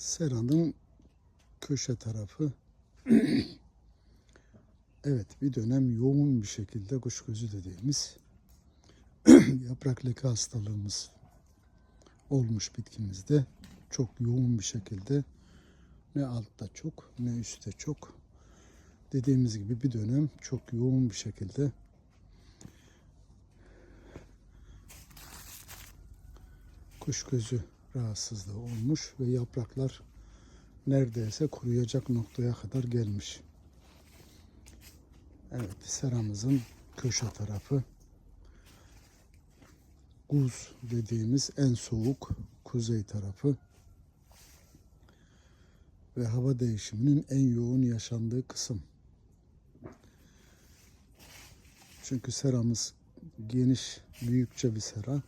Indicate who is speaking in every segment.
Speaker 1: Seranın köşe tarafı. evet bir dönem yoğun bir şekilde kuş gözü dediğimiz yaprak leke hastalığımız olmuş bitkimizde. Çok yoğun bir şekilde ne altta çok ne üstte çok. Dediğimiz gibi bir dönem çok yoğun bir şekilde kuş gözü rahatsızlığı olmuş ve yapraklar neredeyse kuruyacak noktaya kadar gelmiş. Evet, seramızın köşe tarafı Guz dediğimiz en soğuk kuzey tarafı ve hava değişiminin en yoğun yaşandığı kısım. Çünkü seramız geniş, büyükçe bir sera.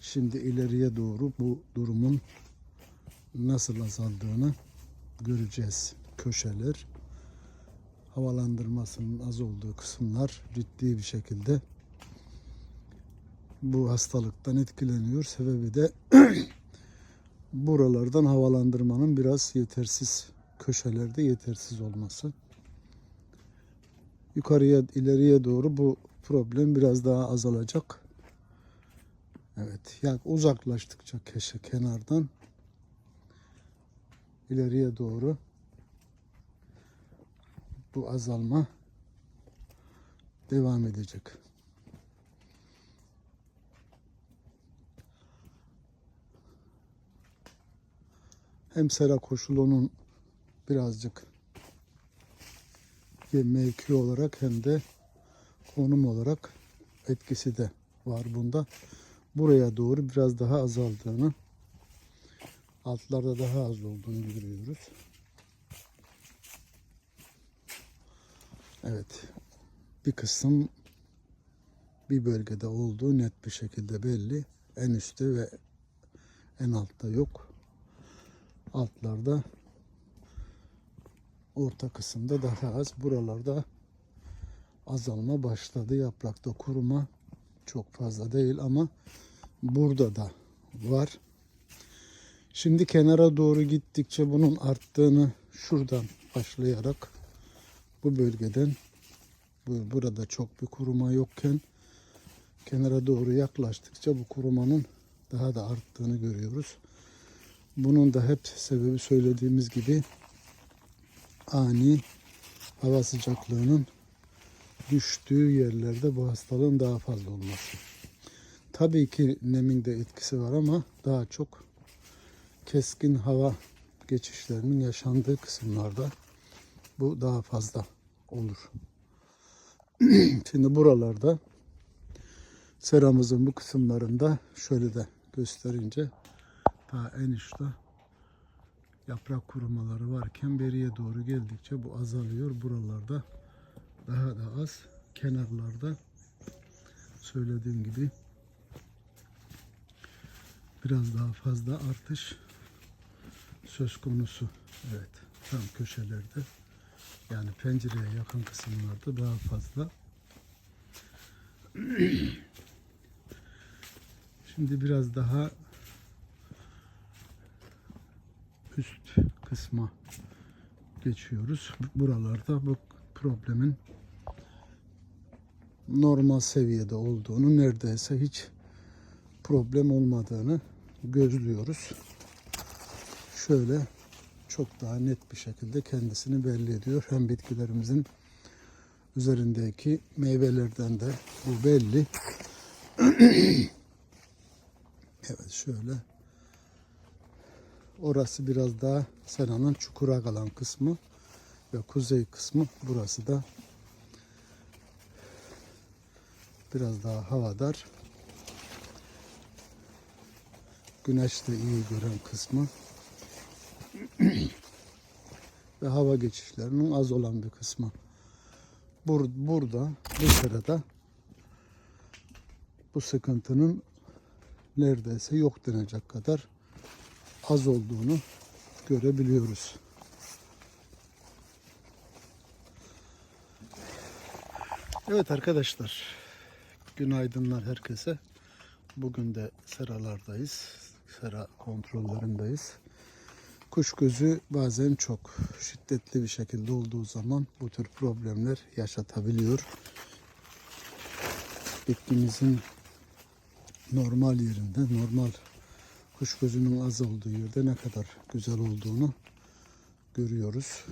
Speaker 1: Şimdi ileriye doğru bu durumun nasıl azaldığını göreceğiz. Köşeler, havalandırmasının az olduğu kısımlar ciddi bir şekilde bu hastalıktan etkileniyor. Sebebi de buralardan havalandırmanın biraz yetersiz, köşelerde yetersiz olması. Yukarıya, ileriye doğru bu problem biraz daha azalacak. Evet, yani uzaklaştıkça keşe kenardan ileriye doğru bu azalma devam edecek. Hem sera koşulunun birazcık mevki olarak hem de konum olarak etkisi de var bunda. Buraya doğru biraz daha azaldığını, altlarda daha az olduğunu görüyoruz. Evet, bir kısım bir bölgede olduğu net bir şekilde belli. En üstte ve en altta yok. Altlarda orta kısımda daha az. Buralarda azalma başladı. Yaprakta kuruma çok fazla değil ama burada da var. Şimdi kenara doğru gittikçe bunun arttığını şuradan başlayarak bu bölgeden bu- burada çok bir kuruma yokken kenara doğru yaklaştıkça bu kurumanın daha da arttığını görüyoruz. Bunun da hep sebebi söylediğimiz gibi ani hava sıcaklığının düştüğü yerlerde bu hastalığın daha fazla olması. Tabii ki nemin de etkisi var ama daha çok keskin hava geçişlerinin yaşandığı kısımlarda bu daha fazla olur. Şimdi buralarda seramızın bu kısımlarında şöyle de gösterince daha en üstte yaprak kurumaları varken beriye doğru geldikçe bu azalıyor. Buralarda daha da az. Kenarlarda söylediğim gibi biraz daha fazla artış söz konusu. Evet. Tam köşelerde yani pencereye yakın kısımlarda daha fazla. Şimdi biraz daha üst kısma geçiyoruz. Buralarda bu problemin normal seviyede olduğunu, neredeyse hiç problem olmadığını gözlüyoruz. Şöyle çok daha net bir şekilde kendisini belli ediyor. Hem bitkilerimizin üzerindeki meyvelerden de bu belli. evet şöyle Orası biraz daha seranın çukura kalan kısmı ve kuzey kısmı. Burası da biraz daha havadar. Güneş de iyi gören kısmı. ve hava geçişlerinin az olan bir kısmı. Bur burada bu sırada bu sıkıntının neredeyse yok denecek kadar az olduğunu görebiliyoruz. Evet arkadaşlar, günaydınlar herkese. Bugün de seralardayız, sera kontrollerindeyiz. kuş gözü bazen çok şiddetli bir şekilde olduğu zaman bu tür problemler yaşatabiliyor. Bitkimizin normal yerinde, normal kuş gözünün az olduğu yerde ne kadar güzel olduğunu görüyoruz.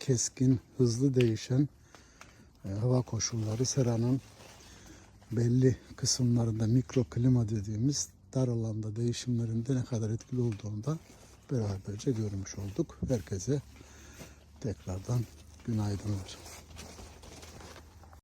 Speaker 1: Keskin, hızlı değişen hava koşulları seranın belli kısımlarında mikroklima dediğimiz dar alanda değişimlerinde ne kadar etkili olduğunu da beraberce görmüş olduk. Herkese tekrardan günaydınlar.